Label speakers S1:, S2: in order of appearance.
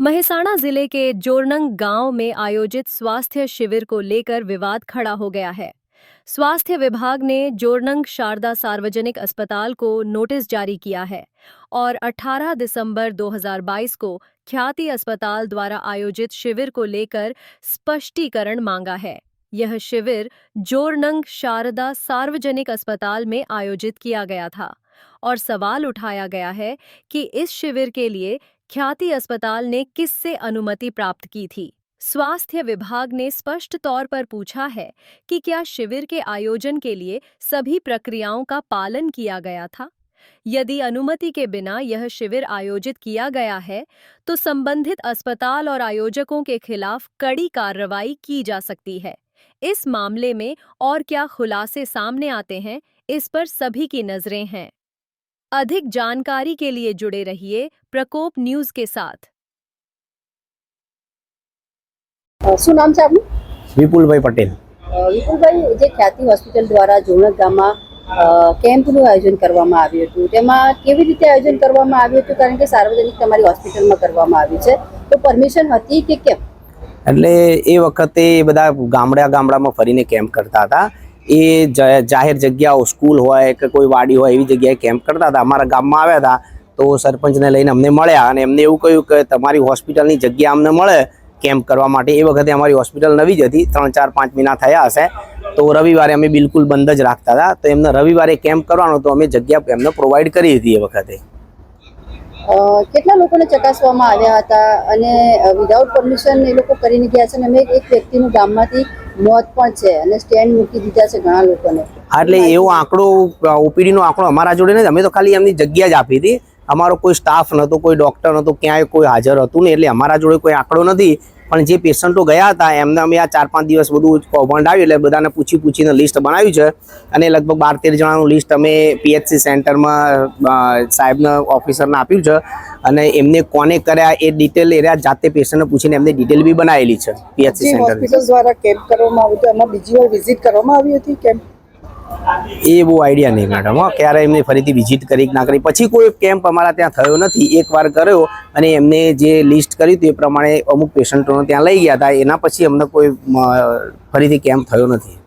S1: महिसाणा ज़िले के जोरनंग गाँव में आयोजित स्वास्थ्य शिविर को लेकर विवाद खड़ा हो गया है। स्वास्थ्य विभाग ने जोरनंग शारदा सार्वजनिक अस्पताल को नोटिस जारी किया है और 18 दिसंबर 2022 को ख्याति अस्पताल द्वारा आयोजित शिविर को लेकर स्पष्टीकरण मांगा है। यह शिविर जोरनंग शारदा सार्वजनिक अस्पताल में आयोजित किया गया था और सवाल उठाया गया है कि इस शिविर के लिए ख्याति अस्पताल ने किससे अनुमति प्राप्त की थी? स्वास्थ्य विभाग ने स्पष्ट तौर पर पूछा है कि क्या शिविर के आयोजन के लिए सभी प्रक्रियाओं का पालन किया गया था? यदि अनुमति के बिना यह शिविर आयोजित किया गया है तो संबंधित अस्पताल और आयोजकों के खिलाफ कड़ी कार्रवाई की जा सकती है। इस मामले में और क्या खुलासे सामने आते हैं, इस पर सभी की नज़रें हैं। अधिक जानकारी के लिए जुड़े रहिए प्रकोप न्यूज के साथ
S2: અ, શું નામ છે આપનું
S3: વિપુલભાઈ પટેલ
S2: અ, વિપુલભાઈ જે ખ્યાતિ હોસ્પિટલ દ્વારા જોણક ગામમાં અ, કેમ્પનું આયોજન કરવામાં આવ્યું હતું તેમાં કેવી રીતે આયોજન કરવામાં આવ્યું હતું કારણ કે સાર્વજનિક તમારી હોસ્પિટલમાં કરવામાં આવ્યું છે તો પરમિશન હતી કે કેમ
S3: એટલે એ વખતે એ બધા ગામડા ગામડામાં ફરીને કેમ્પ કરતા હતા એ જાહેર જગ્યાઓ, સ્કૂલ હોય કે કોઈ વાડી હોય એવી જગ્યાએ કેમ્પ કરતા હતા. અમારા ગામમાં આવ્યા હતા તો સરપંચને લઈને અમને મળ્યા અને એમને એવું કહ્યું કે તમારી હોસ્પિટલની જગ્યા અમને મળે કેમ્પ કરવા માટે. એ વખતે અમારી હોસ્પિટલ નવી જ હતી, ત્રણ ચાર પાંચ મહિના થયા હશે. તો રવિવારે અમે બિલકુલ બંધ જ રાખતા હતા. તો એમને રવિવારે કેમ્પ કરવાનો તો અમે જગ્યા એમને પ્રોવાઈડ કરી હતી એ વખતે.
S2: કેટલા લોકોને ચકાસવામાં આવ્યા હતા? અને વિધાઉટ પરમિશન એ લોકો કરીને ગયા છે? અને અમે એક વ્યક્તિનું ગામમાંથી મોત પણ છે અને સ્ટેન્ડ મૂકી દીધા છે ઘણા લોકોને.
S3: એટલે એવો આંકડો ઓપીડી નો આંકડો અમારા જોડે નથી અમે તો ખાલી એમની જગ્યા જ આપી હતી. અમારો કોઈ સ્ટાફ નહોતો કોઈ ડૉક્ટર નહોતો ક્યાંય કોઈ હાજર હતું નહીં. એટલે અમારા જોડે કોઈ આંકડો નથી. પણ જે પેશન્ટો ગયા હતા એમને અમે આ ચાર પાંચ દિવસ બધું કૌભાંડ આવ્યું એટલે બધાને પૂછી પૂછીને લિસ્ટ બનાવ્યું છે. અને લગભગ બાર તેર જણાનું લિસ્ટ અમે પીએચસી સેન્ટરમાં સાહેબના ઓફિસરને આપ્યું છે. અને એમને કોને કર્યા એ ડિટેલ એરિયા જાતે પેશન્ટને પૂછીને એમને ડિટેલ બી બનાવેલી છે પીએચસી સેન્ટર
S4: દ્વારા કેમ્પ કરવામાં આવ્યું હતું એમાં બીજી વાર વિઝિટ કરવામાં આવી હતી કેમ્પ
S3: એ બહુ આઈડિયા નહીં મેડમ હો. ક્યારે એમને ફરીથી વિઝિટ કરી ના કરી. પછી કોઈ કેમ્પ અમારા ત્યાં થયો નથી. એકવાર કર્યો અને એમને જે લિસ્ટ કર્યું હતું એ પ્રમાણે અમુક પેશન્ટોને ત્યાં લઈ ગયા હતા. એના પછી અમને કોઈ ફરીથી કેમ્પ થયો નથી.